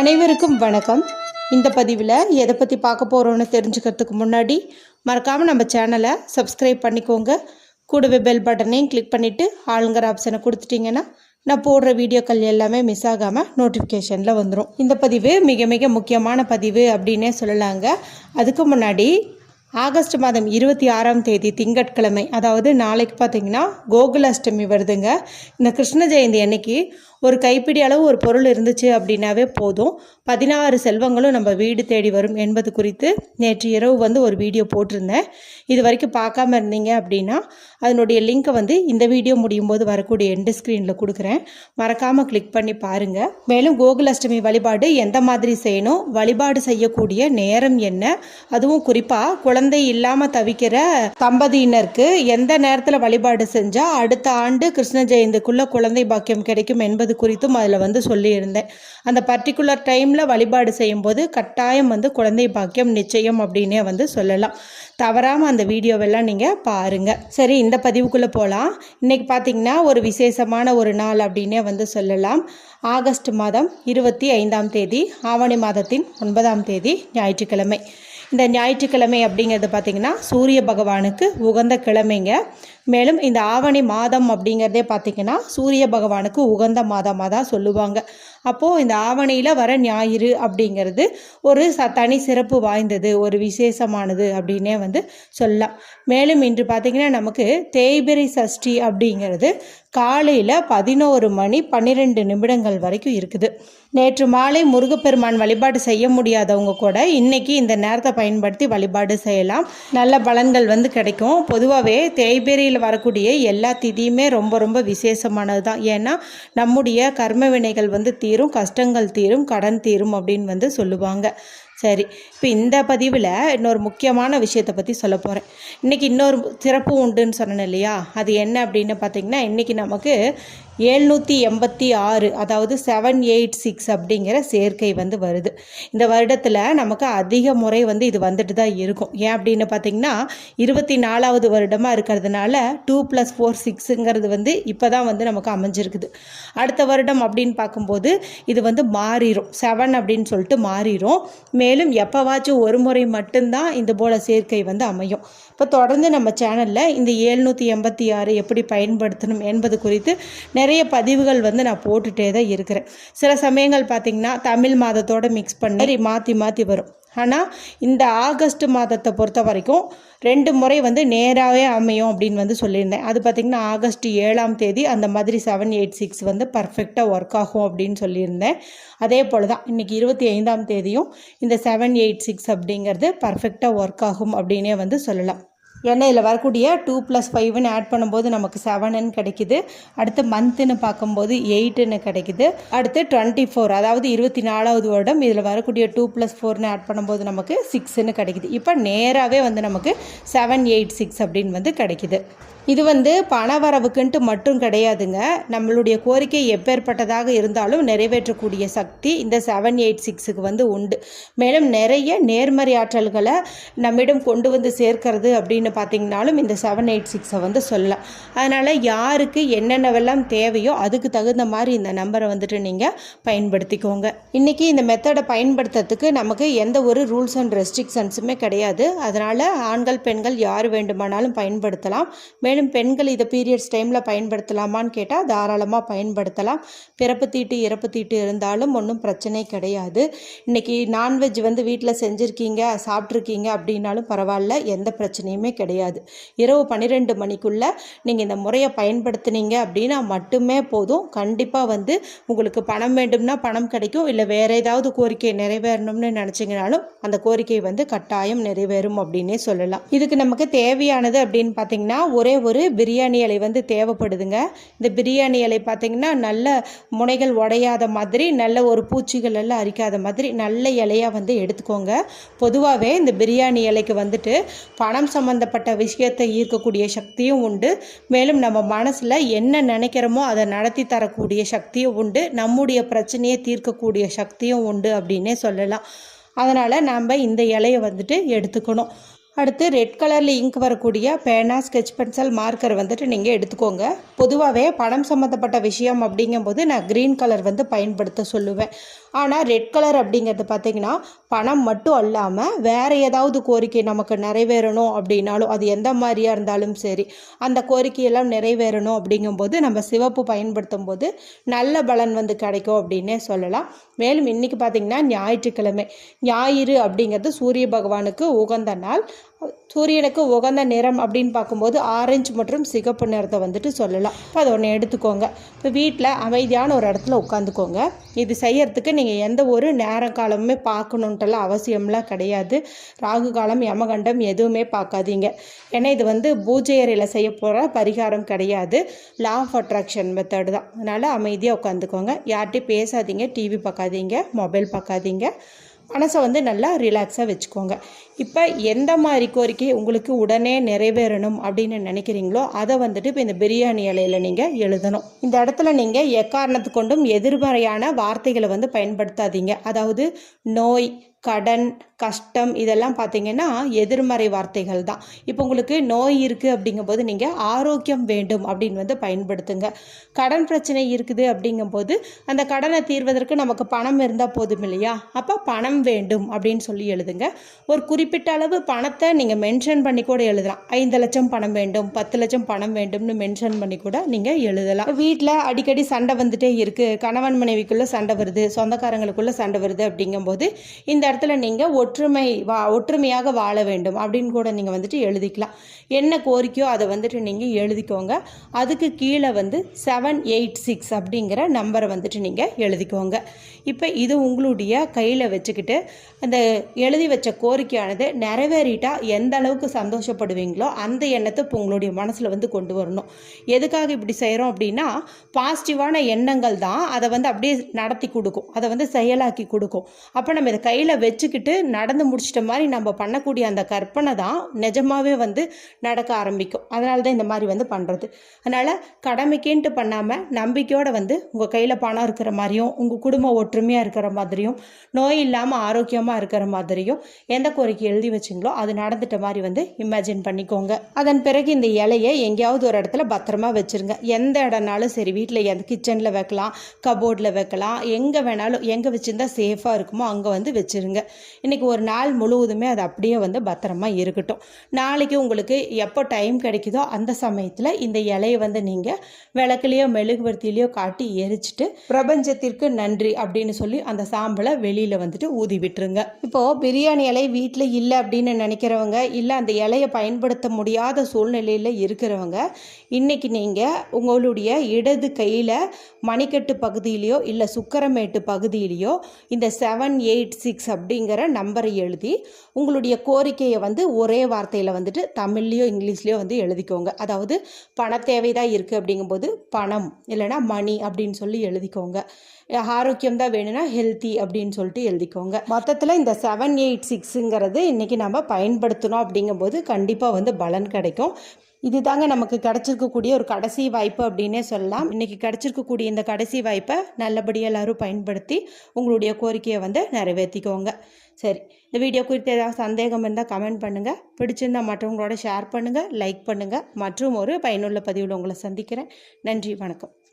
அனைவருக்கும் வணக்கம். இந்த பதிவில் எதை பற்றி பார்க்க போகிறோன்னு தெரிஞ்சுக்கிறதுக்கு முன்னாடி மறக்காமல் நம்ம சேனலை சப்ஸ்கிரைப் பண்ணிக்கோங்க. கூடவே பெல் பட்டனையும் கிளிக் பண்ணிவிட்டு ஆளுங்கிற ஆப்ஷனை கொடுத்துட்டிங்கன்னா நான் போடுற வீடியோக்கள் எல்லாமே மிஸ் ஆகாமல் நோட்டிஃபிகேஷனில் வந்துடும் இந்த பதிவு மிக மிக முக்கியமான பதிவு அப்படின்னே சொல்லலாங்க. அதுக்கு முன்னாடி ஆகஸ்ட் மாதம் இருபத்தி ஆறாம் தேதி திங்கட்கிழமை அதாவது நாளைக்கு பார்த்தீங்கன்னா கோகுலாஷ்டமி வருதுங்க. இந்த கிருஷ்ண ஜெயந்தி அன்னைக்கு ஒரு கைப்பிடி அளவு ஒரு பொருள் இருந்துச்சு அப்படின்னாவே போதும். பதினாறு செல்வங்களும் நம்ம வீடு தேடி வரும் என்பது குறித்து நேற்று இரவு வந்து ஒரு வீடியோ போட்டிருந்தேன். இது வரைக்கும் பார்க்காம இருந்தீங்க அப்படின்னா அதனுடைய லிங்க்கை வந்து இந்த வீடியோ முடியும் போது வரக்கூடிய எண்டு ஸ்க்ரீனில் கொடுக்குறேன். மறக்காமல் கிளிக் பண்ணி பாருங்கள் மேலும் கோகுலஷ்டமி வழிபாடு எந்த மாதிரி செய்யணும்? வழிபாடு செய்யக்கூடிய நேரம் என்ன? அதுவும் குறிப்பாக குழந்தை இல்லாமல் தவிக்கிற தம்பதியினருக்கு எந்த நேரத்தில் வழிபாடு செஞ்சால் அடுத்த ஆண்டு கிருஷ்ண ஜெயந்திக்குள்ளே குழந்தை பாக்கியம் கிடைக்கும் என்பது குறித்தும் அதில் வந்து சொல்லியிருந்தேன். அந்த பர்டிகுலர் டைமில் வழிபாடு செய்யும்போது கட்டாயம் வந்து குழந்தை பாக்கியம் நிச்சயம் அப்படின்னே வந்து சொல்லலாம். தவறாமல் அந்த வீடியோவெல்லாம் நீங்கள் பாருங்கள் சரி இந்த பதிவுக்குள்ளே போகலாம் இன்றைக்கி பார்த்தீங்கன்னா ஒரு விசேஷமான ஒரு நாள் அப்படின்னே வந்து சொல்லலாம். ஆகஸ்ட் மாதம் இருபத்தி ஐந்தாம் தேதி ஆவணி மாதத்தின் ஒன்பதாம் தேதி ஞாயிற்றுக்கிழமை. இந்த ஞாயிற்றுக்கிழமை அப்படிங்கிறது பார்த்திங்கன்னா சூரிய பகவானுக்கு உகந்த கிழமைங்க. மேலும் இந்த ஆவணி மாதம் அப்படிங்கிறதே பார்த்திங்கன்னா சூரிய பகவானுக்கு உகந்த மாதமாக தான் சொல்லுவாங்க. அப்போது இந்த ஆவணியில் வர ஞாயிறு அப்படிங்கிறது ஒரு ச தனி சிறப்பு வாய்ந்தது ஒரு விசேஷமானது அப்படின்னே வந்து சொல்லலாம். மேலும் இன்று பார்த்திங்கன்னா நமக்கு தேய்பிரை சஷ்டி அப்படிங்கிறது காலையில் பதினோரு மணி பன்னிரெண்டு நிமிடங்கள் வரைக்கும் இருக்குது. நேற்று மாலை முருகப்பெருமான் வழிபாடு செய்ய முடியாதவங்க கூட இன்னைக்கு இந்த நேரத்தை பயன்படுத்தி வழிபாடு செய்யலாம். நல்ல பலன்கள் வந்து கிடைக்கும். பொதுவாகவே தேய்பேரியில் வரக்கூடிய எல்லா திதியுமே ரொம்ப ரொம்ப விசேஷமானது தான் ஏன்னா நம்முடைய கர்ம வினைகள் வந்து தீரும் கஷ்டங்கள் தீரும் கடன் தீரும் அப்படின்னு வந்து சொல்லுவாங்க. சரி இப்போ இந்த பதிவில் இன்னொரு முக்கியமான விஷயத்தை பற்றி சொல்ல போகிறேன் இன்றைக்கி இன்னொரு சிறப்பு உண்டுன்னு சொன்னேன் இல்லையா? அது என்ன அப்படின்னு பார்த்தீங்கன்னா இன்றைக்கி நமக்கு ஏழ்நூற்றி எண்பத்தி ஆறு அதாவது செவன் எயிட் சிக்ஸ் அப்படிங்கிற சேர்க்கை வந்து வருது. இந்த வருடத்தில் நமக்கு அதிக முறை வந்து இது வந்துட்டு தான் இருக்கும். ஏன் அப்படின்னு பார்த்தீங்கன்னா இருபத்தி நாலாவது வருடமாக இருக்கிறதுனால டூ ப்ளஸ் ஃபோர் சிக்ஸுங்கிறது வந்து இப்போ தான் வந்து நமக்கு அமைஞ்சிருக்குது. அடுத்த வருடம் அப்படின்னு பார்க்கும்போது இது வந்து மாறிடும் செவன் அப்படின்னு சொல்லிட்டு மாறிடும் மேலும் எப்போவாச்சும் ஒரு முறை மட்டும்தான் இந்த போல சேர்க்கை வந்து அமையும். இப்போ தொடர்ந்து நம்ம சேனலில் இந்த ஏழ்நூற்றி எண்பத்தி ஆறு எப்படி பயன்படுத்தணும் என்பது குறித்து நிறைய பதிவுகள் வந்து நான் போட்டுகிட்டே தான் இருக்கிறேன். சில சமயங்கள் பார்த்திங்கன்னா தமிழ் மாதத்தோடு மிக்ஸ் பண்ணி மாற்றி மாற்றி வரும். ஆனால் இந்த ஆகஸ்ட் மாதத்தை பொறுத்த வரைக்கும் ரெண்டு முறை வந்து நேராகவே அமையும் அப்படின்னு வந்து சொல்லியிருந்தேன். அது பார்த்திங்கன்னா ஆகஸ்ட் ஏழாம் தேதி அந்த மாதிரி செவன் எயிட் சிக்ஸ் வந்து பர்ஃபெக்டாக ஒர்க் ஆகும் அப்படின்னு சொல்லியிருந்தேன். அதே போல் தான் இன்றைக்கி இருபத்தி ஐந்தாம் தேதியும் இந்த செவன் எயிட் சிக்ஸ் அப்படிங்கிறது பர்ஃபெக்டாக ஒர்க் ஆகும் அப்படின்னே வந்து சொல்லலாம். ஏன்னா இதில் வரக்கூடிய டூ ப்ளஸ் ஃபைவ்னு ஆட் பண்ணும்போது நமக்கு செவனுன்னு கிடைக்குது. அடுத்து மந்த்துன்னு பார்க்கும்போது எயிட்டுன்னு கிடைக்குது. அடுத்து டுவெண்ட்டி ஃபோர் அதாவது இருபத்தி நாலாவது வருடம் இதில் வரக்கூடிய டூ ப்ளஸ் ஃபோர்னு ஆட் பண்ணும்போது நமக்கு சிக்ஸ்ன்னு கிடைக்குது. இப்போ நேராகவே வந்து நமக்கு செவன் எயிட் சிக்ஸ் அப்படின்னு வந்து கிடைக்குது. இது வந்து பண வரவுக்குன்ட்டு மட்டும் கிடையாதுங்க. நம்மளுடைய கோரிக்கை எப்பேற்பட்டதாக இருந்தாலும் நிறைவேற்றக்கூடிய சக்தி இந்த செவன் எயிட் சிக்ஸுக்கு வந்து உண்டு. மேலும் நிறைய நேர்மறை ஆற்றல்களை நம்மிடம் கொண்டு வந்து சேர்க்கிறது அப்படின்னு பார்த்திங்கனாலும் இந்த செவன் எயிட் சிக்ஸை வந்து சொல்லலாம். அதனால் யாருக்கு என்னென்னவெல்லாம் தேவையோ அதுக்கு தகுந்த மாதிரி இந்த நம்பரை வந்துட்டு நீங்கள் பயன்படுத்திக்கோங்க. இன்றைக்கி இந்த மெத்தடை பயன்படுத்துறதுக்கு நமக்கு எந்த ஒரு ரூல்ஸ் அண்ட் ரெஸ்ட்ரிக்ஷன்ஸுமே கிடையாது. அதனால் ஆண்கள் பெண்கள் யார் வேண்டுமானாலும் பயன்படுத்தலாம். மேலும் பெண்கள் இதை பீரியட்ஸ் டைமில் பயன்படுத்தலாமான்னு கேட்டால் தாராளமாக பயன்படுத்தலாம். பிறப்பு தீட்டு இறப்பு தீட்டு இருந்தாலும் ஒன்றும் பிரச்சனை கிடையாது. இன்றைக்கி நான்வெஜ் வந்து வீட்டில் செஞ்சுருக்கீங்க சாப்பிட்ருக்கீங்க அப்படின்னாலும் பரவாயில்ல. எந்த பிரச்சனையுமே கிடையாது. இரவு பன்னிரெண்டு மணிக்குள்ளே நீங்கள் இந்த முறையை பயன்படுத்துனீங்க அப்படின்னா மட்டுமே போதும். கண்டிப்பாக வந்து உங்களுக்கு பணம் வேண்டும்னா பணம் கிடைக்கும். இல்லை வேறு ஏதாவது கோரிக்கை நிறைவேறணும்னு நினச்சிங்கனாலும் அந்த கோரிக்கை வந்து கட்டாயம் நிறைவேறும் அப்படின்னே சொல்லலாம். இதுக்கு நமக்கு தேவையானது அப்படின்னு பார்த்தீங்கன்னா ஒரே ஒரு பிரியாணி இலை வந்து தேவைப்படுதுங்க. இந்த பிரியாணி இலை பார்த்தீங்கன்னா நல்ல முனைகள் உடையாத மாதிரி நல்ல ஒரு பூச்சிகள் எல்லாம் அரிக்காத மாதிரி நல்ல இலையாக வந்து எடுத்துக்கோங்க. பொதுவாகவே இந்த பிரியாணி இலைக்கு வந்துட்டு பணம் சம்மந்த சம்மந்தப்பட்ட விஷயத்தை ஈர்க்கக்கூடிய சக்தியும் உண்டு. மேலும் நம்ம மனசில் என்ன நினைக்கிறோமோ அதை நடத்தி தரக்கூடிய சக்தியும் உண்டு. நம்முடைய பிரச்சனையை தீர்க்கக்கூடிய சக்தியும் உண்டு அப்படின்னே சொல்லலாம். அதனால் நாம் இந்த இலையை வந்துட்டு எடுத்துக்கணும். அடுத்து ரெட் கலரில் இங்க் வரக்கூடிய பேனா ஸ்கெட்ச் பென்சில் மார்க்கர் வந்துட்டு நீங்கள் எடுத்துக்கோங்க. பொதுவாகவே பணம் சம்மந்தப்பட்ட விஷயம் அப்படிங்கும்போது நான் க்ரீன் கலர் வந்து பயன்படுத்த சொல்லுவேன். ஆனால் ரெட் கலர் அப்படிங்கிறது பார்த்திங்கன்னா பணம் மட்டும் அல்லாமல் வேறு ஏதாவது கோரிக்கை நமக்கு நிறைவேறணும் அப்படின்னாலும் அது எந்த மாதிரியாக இருந்தாலும் சரி அந்த கோரிக்கையெல்லாம் நிறைவேறணும் அப்படிங்கும்போது நம்ம சிவப்பு பயன்படுத்தும் போது நல்ல பலன் வந்து கிடைக்கும் அப்படின்னே சொல்லலாம். மேலும் இன்றைக்கி பார்த்திங்கன்னா ஞாயிற்றுக்கிழமை ஞாயிறு அப்படிங்கிறது சூரிய பகவானுக்கு உகந்த நாள். சூரியனுக்கு உகந்த நிறம் அப்படின்னு பார்க்கும்போது ஆரஞ்சு மற்றும் சிகப்பு நிறத்தை வந்துட்டு சொல்லலாம். இப்போ அதை ஒன்று எடுத்துக்கோங்க. இப்போ வீட்டில் அமைதியான ஒரு இடத்துல உட்காந்துக்கோங்க. இது செய்யறதுக்கு நீங்கள் எந்த ஒரு நேர காலமுமே பார்க்கணுன்ட்டுலாம் அவசியம்லாம் கிடையாது. ராகு காலம் யமகண்டம் எதுவுமே பார்க்காதீங்க. ஏன்னா இது வந்து பூஜை அறையில் செய்ய போகிற பரிகாரம் கிடையாது. லா ஆஃப் அட்ராக்ஷன் மெத்தடு தான். அதனால் அமைதியாக உட்காந்துக்கோங்க. யார்கிட்டையும் பேசாதீங்க. டிவி பார்க்காதீங்க. மொபைல் பார்க்காதீங்க. மனசை வந்து நல்லா ரிலாக்ஸாக வச்சுக்கோங்க. இப்போ எந்த மாதிரி கோரிக்கை உங்களுக்கு உடனே நிறைவேறணும் அப்படின்னு நினைக்கிறீங்களோ அதை வந்துட்டு இப்போ இந்த பிரியாணி இலையில் நீங்கள் எழுதணும். இந்த இடத்துல நீங்கள் எக்காரணத்து கொண்டும் எதிர்மறையான வார்த்தைகளை வந்து பயன்படுத்தாதீங்க. அதாவது நோய் கடன் கஷ்டம் இதெல்லாம் பார்த்தீங்கன்னா எதிர்மறை வார்த்தைகள் தான். இப்போ உங்களுக்கு நோய் இருக்குது அப்படிங்கும்போது நீங்கள் ஆரோக்கியம் வேண்டும் அப்படின்னு வந்து பயன்படுத்துங்க. கடன் பிரச்சனை இருக்குது அப்படிங்கும்போது அந்த கடனை தீர்வதற்கு நமக்கு பணம் இருந்தால் போதும் இல்லையா? அப்போ பணம் வேண்டும் அப்படின்னு சொல்லி எழுதுங்க. ஒரு குறிப்பிட்ட அளவு பணத்தை நீங்கள் மென்ஷன் பண்ணி கூட எழுதலாம். ஐந்து லட்சம் பணம் வேண்டும் பத்து லட்சம் பணம் வேண்டும்னு மென்ஷன் பண்ணி கூட நீங்கள் எழுதலாம். வீட்டில் அடிக்கடி சண்டை வந்துட்டே இருக்குது கணவன் மனைவிக்குள்ளே சண்டை வருது சொந்தக்காரங்களுக்குள்ளே சண்டை வருது அப்படிங்கும்போது இந்த இடத்துல நீங்கள் ஒற்றுமை வா ஒற்றுமையாக வாழ வேண்டும் அப்படின்னு கூட நீங்கள் வந்துட்டு எழுதிக்கலாம். என்ன கோரிக்கையோ அதை வந்துட்டு நீங்கள் எழுதிக்கோங்க. அதுக்கு கீழே வந்து செவன் எயிட் சிக்ஸ் அப்படிங்கிற நம்பரை வந்துட்டு நீங்கள் எழுதிக்கோங்க. இப்போ இது உங்களுடைய கையில் வச்சுக்கிட்டு அந்த எழுதி வச்ச கோரிக்கையானது நிறைவேறிட்டா எந்த அளவுக்கு சந்தோஷப்படுவீங்களோ அந்த எண்ணத்தை இப்போ உங்களுடைய மனசில் வந்து கொண்டு வரணும். எதுக்காக இப்படி செய்கிறோம் அப்படின்னா பாசிட்டிவான எண்ணங்கள் தான் அதை வந்து அப்படியே நடத்தி கொடுக்கும். அதை வந்து செயலாக்கி கொடுக்கும். அப்போ நம்ம இதை கையில் வச்சுக்கிட்டு நடந்து முடிச்சிட்ட மாதிரி நம்ம பண்ணக்கூடிய அந்த கற்பனை தான் நிஜமாகவே வந்து நடக்க ஆரம்பிக்கும். அதனால தான் இந்த மாதிரி வந்து பண்ணுறது அதனால் கடமைக்கேன்ட்டு பண்ணாமல் நம்பிக்கையோடு வந்து உங்கள் கையில் பணம் இருக்கிற மாதிரியும் உங்கள் குடும்பம் ஒற்றுமையாக இருக்கிற மாதிரியும் நோய் இல்லாமல் ஆரோக்கியமாக இருக்கிற மாதிரியும் எந்த கோரிக்கை எழுதி வச்சிங்களோ அது நடந்துட்ட மாதிரி வந்து இமேஜின் பண்ணிக்கோங்க. அதன் பிறகு இந்த இலையை எங்கேயாவது ஒரு இடத்துல பத்திரமா வச்சுருங்க. எந்த இடம்னாலும் சரி வீட்டில் எந்த கிச்சனில் வைக்கலாம் கபோர்டில் வைக்கலாம் எங்கே வேணாலும் எங்கே வச்சுருந்தா சேஃபாக இருக்குமோ அங்கே வந்து வச்சுருங்க. வச்சுருங்க இன்றைக்கி ஒரு நாள் முழுவதுமே அது அப்படியே வந்து பத்திரமா இருக்கட்டும். நாளைக்கு உங்களுக்கு எப்போ டைம் கிடைக்குதோ அந்த சமயத்தில் இந்த இலையை வந்து நீங்கள் விளக்குலேயோ மெழுகுவர்த்திலையோ காட்டி எரிச்சிட்டு பிரபஞ்சத்திற்கு நன்றி அப்படின்னு சொல்லி அந்த சாம்பலை வெளியில் வந்துட்டு ஊதி விட்டுருங்க. இப்போது பிரியாணி இலை வீட்டில் இல்லை அப்படின்னு நினைக்கிறவங்க இல்லை அந்த இலையை பயன்படுத்த முடியாத சூழ்நிலையில் இருக்கிறவங்க இன்றைக்கி நீங்கள் உங்களுடைய இடது கையில் மணிக்கட்டு பகுதியிலையோ இல்லை சுக்கரமேட்டு பகுதியிலையோ இந்த செவன் எயிட் சிக்ஸ் அப்படிங்கிற நம்பரை எழுதி உங்களுடைய கோரிக்கையை வந்து ஒரே வார்த்தையில் வந்துட்டு தமிழ்லேயோ இங்கிலீஷ்லேயோ வந்து எழுதிக்கோங்க. அதாவது பண தேவை தான் இருக்குது அப்படிங்கும்போது பணம் இல்லைனா மணி அப்படின்னு சொல்லி எழுதிக்கோங்க. ஆரோக்கியம் தான் வேணும்னா ஹெல்த்தி அப்படின்னு சொல்லிட்டு எழுதிக்கோங்க. மொத்தத்தில் இந்த செவன் எயிட் சிக்ஸுங்கிறது இன்றைக்கி நம்ம பயன்படுத்தணும் அப்படிங்கும்போது கண்டிப்பாக வந்து பலன் கிடைக்கும். இது தாங்க நமக்கு கிடச்சிருக்கக்கூடிய ஒரு கடைசி வாய்ப்பு அப்படின்னே சொல்லலாம். இன்றைக்கி கிடச்சிருக்கக்கூடிய இந்த கடைசி வாய்ப்பை நல்லபடியாக எல்லோரும் பயன்படுத்தி உங்களுடைய கோரிக்கையை வந்து நிறைவேற்றிக்கோங்க சரி இந்த வீடியோ குறித்து ஏதாவது சந்தேகம் இருந்தால் கமெண்ட் பண்ணுங்கள் பிடிச்சிருந்தால் மற்றவங்களோட ஷேர் பண்ணுங்கள் லைக் பண்ணுங்கள் மற்றும் ஒரு பயனுள்ள பதிவில் உங்களை சந்திக்கிறேன். நன்றி வணக்கம்.